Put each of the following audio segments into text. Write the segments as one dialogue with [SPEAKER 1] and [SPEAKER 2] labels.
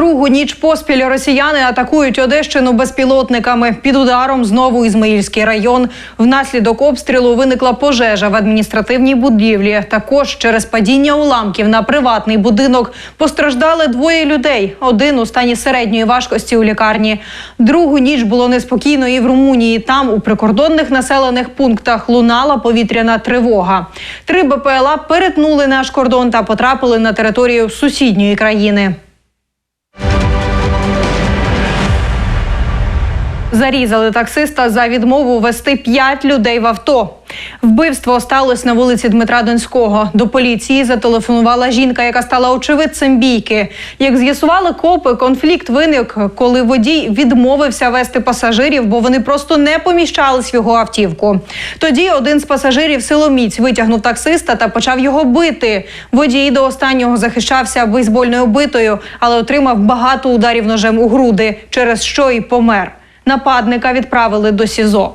[SPEAKER 1] Другу ніч поспіль росіяни атакують Одещину безпілотниками. Під ударом знову Ізмаїльський район. Внаслідок обстрілу виникла пожежа в адміністративній будівлі. Також через падіння уламків на приватний будинок постраждали двоє людей. Один у стані середньої важкості у лікарні. Другу ніч було неспокійно і в Румунії. Там у прикордонних населених пунктах лунала повітряна тривога. Три БПЛА перетнули наш кордон та потрапили на територію сусідньої країни. Зарізали таксиста за відмову вести п'ять людей в авто. Вбивство сталося на вулиці Дмитра Донського. До поліції зателефонувала жінка, яка стала очевидцем бійки. Як з'ясували копи, конфлікт виник, коли водій відмовився вести пасажирів, бо вони просто не поміщались в його автівку. Тоді один з пасажирів силоміць витягнув таксиста та почав його бити. Водій до останнього захищався бейсбольною битою, але отримав багато ударів ножем у груди, через що й помер. Нападника відправили до СІЗО.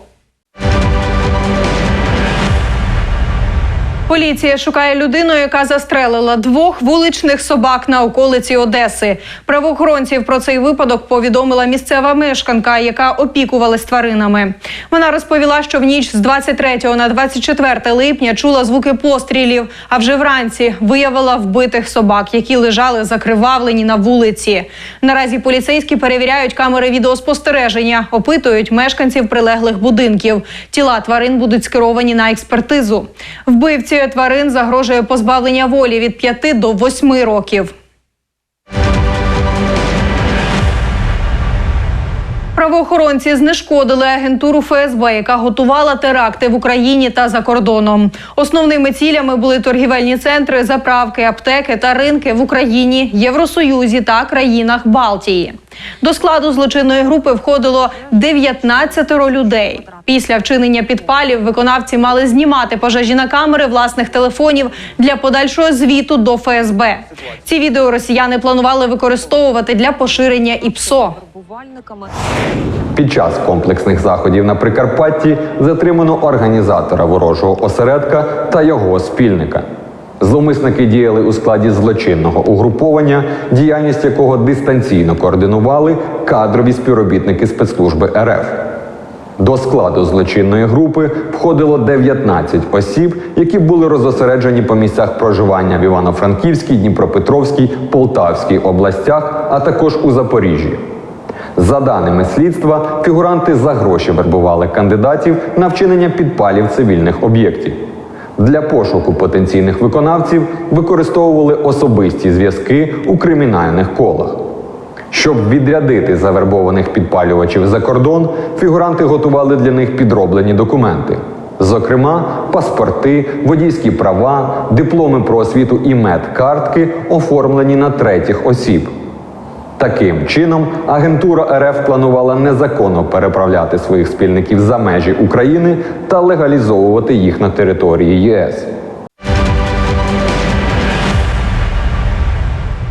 [SPEAKER 1] Поліція шукає людину, яка застрелила двох вуличних собак на околиці Одеси. Правоохоронців про цей випадок повідомила місцева мешканка, яка опікувалась тваринами. Вона розповіла, що в ніч з 23 на 24 липня чула звуки пострілів, а вже вранці виявила вбитих собак, які лежали закривавлені на вулиці. Наразі поліцейські перевіряють камери відеоспостереження, опитують мешканців прилеглих будинків. Тіла тварин будуть скеровані на експертизу. Вбивці тварин загрожує позбавлення волі від 5 до 8 років. Правоохоронці знешкодили агентуру ФСБ, яка готувала теракти в Україні та за кордоном. Основними цілями були торгівельні центри, заправки, аптеки та ринки в Україні, Євросоюзі та країнах Балтії. До складу злочинної групи входило 19 людей. Після вчинення підпалів виконавці мали знімати пожежі на камери власних телефонів для подальшого звіту до ФСБ. Ці відео росіяни планували використовувати для поширення ІПСО.
[SPEAKER 2] Під час комплексних заходів на Прикарпатті затримано організатора ворожого осередка та його спільника. Зловмисники діяли у складі злочинного угруповання, діяльність якого дистанційно координували кадрові співробітники спецслужби РФ. До складу злочинної групи входило 19 осіб, які були розосереджені по місцях проживання в Івано-Франківській, Дніпропетровській, Полтавській областях, а також у Запоріжжі. За даними слідства, фігуранти за гроші вербували кандидатів на вчинення підпалів цивільних об'єктів. Для пошуку потенційних виконавців використовували особисті зв'язки у кримінальних колах. Щоб відрядити завербованих підпалювачів за кордон, фігуранти готували для них підроблені документи. Зокрема, паспорти, водійські права, дипломи про освіту і медкартки, оформлені на третіх осіб. Таким чином, агентура РФ планувала незаконно переправляти своїх спільників за межі України та легалізовувати їх на території ЄС.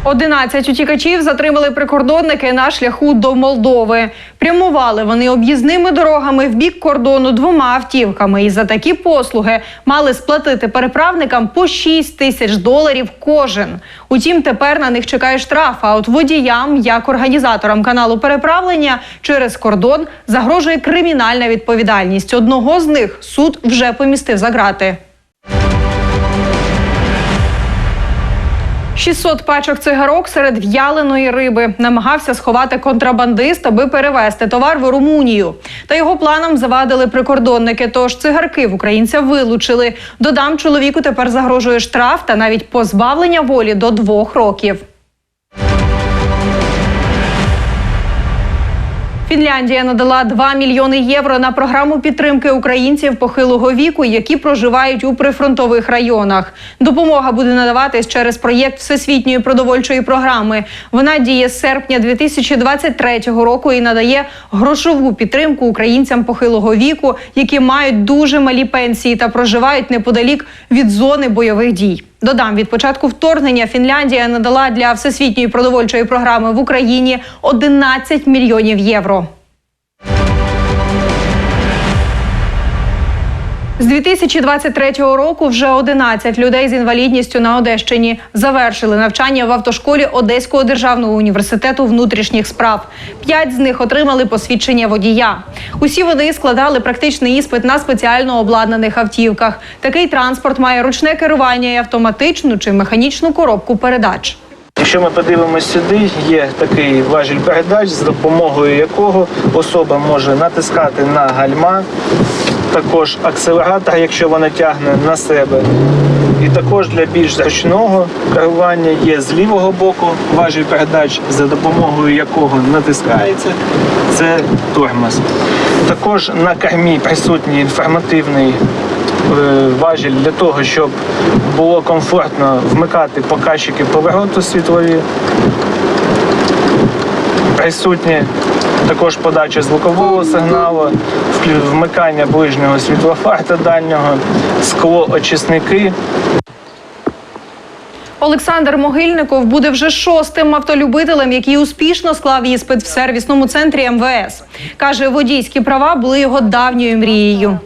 [SPEAKER 1] 11 утікачів затримали прикордонники на шляху до Молдови. Прямували вони об'їзними дорогами в бік кордону двома автівками. І за такі послуги мали сплатити переправникам по 6 тисяч доларів кожен. Утім, тепер на них чекає штраф. А от водіям, як організаторам каналу переправлення через кордон, загрожує кримінальна відповідальність. Одного з них суд вже помістив за грати. 600 пачок цигарок серед в'яленої риби намагався сховати контрабандист, аби перевезти товар в Румунію. Та його планам завадили прикордонники. Тож цигарки в українця вилучили. Додам чоловіку тепер загрожує штраф та навіть позбавлення волі до двох років. Фінляндія надала 2 мільйони євро на програму підтримки українців похилого віку, які проживають у прифронтових районах. Допомога буде надаватись через проєкт Всесвітньої продовольчої програми. Вона діє з серпня 2023 року і надає грошову підтримку українцям похилого віку, які мають дуже малі пенсії та проживають неподалік від зони бойових дій. Додам від початку вторгнення Фінляндія надала для всесвітньої продовольчої програми в Україні 11 мільйонів євро. З 2023 року вже 11 людей з інвалідністю на Одещині завершили навчання в автошколі Одеського державного університету внутрішніх справ. П'ять з них отримали посвідчення водія. Усі вони складали практичний іспит на спеціально обладнаних автівках. Такий транспорт має ручне керування і автоматичну чи механічну коробку передач.
[SPEAKER 3] Якщо ми подивимося сюди, є такий важіль передач, за допомогою якого особа може натискати на гальма, також акселератор, якщо вона тягне на себе. І також для більш зручного керування є з лівого боку важіль передач, за допомогою якого натискається. Це тормоз. Також на кермі присутній інформативний е, важіль для того, щоб було комфортно вмикати показчики повороту світлові. Присутні також подача звукового сигналу, вмикання ближнього світлофарта дальнього, склоочисники.
[SPEAKER 1] Олександр Могильников буде вже шостим автолюбителем, який успішно склав іспит в сервісному центрі МВС. Каже, водійські права були його давньою мрією.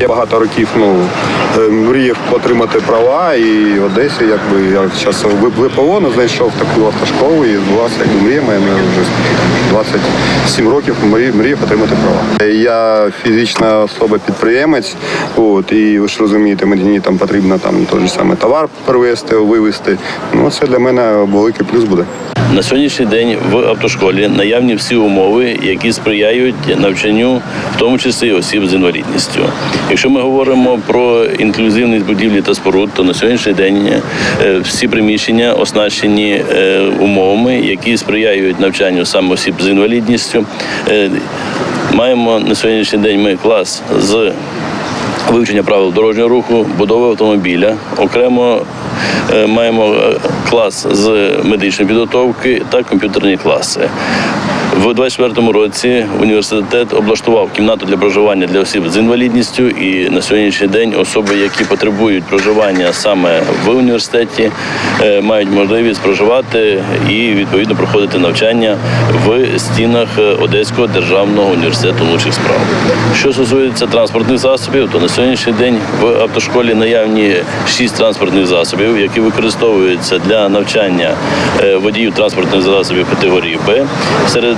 [SPEAKER 4] Я багато років ну, мріяв отримати права і в Одесі, якби я зараз в ВПО знайшов таку автошколу і якби мрія моя. Вже 27 років мріяв, отримати права. Я фізична особа-підприємець, от, і ви ж розумієте, мені там потрібно там той же самий товар перевезти, вивезти. Ну, це для мене великий плюс буде.
[SPEAKER 5] На сьогоднішній день в автошколі наявні всі умови, які сприяють навчанню, в тому числі осіб з інвалідністю. Якщо ми говоримо про інклюзивність будівлі та споруд, то на сьогоднішній день е, всі приміщення оснащені е, умовами, які сприяють навчанню саме осіб з інвалідністю. Е, Маємо на сьогоднішній день ми клас з вивчення правил дорожнього руху, будови автомобіля. Окремо маємо клас з медичної підготовки та комп'ютерні класи. В 24-му році університет облаштував кімнату для проживання для осіб з інвалідністю, і на сьогоднішній день особи, які потребують проживання саме в університеті, е, мають можливість проживати і відповідно проходити навчання в стінах е, Одеського державного університету внутрішніх справ. Що стосується транспортних засобів, то на сьогоднішній день в автошколі наявні шість транспортних засобів, які використовуються для навчання е, водіїв транспортних засобів категорії Б. Серед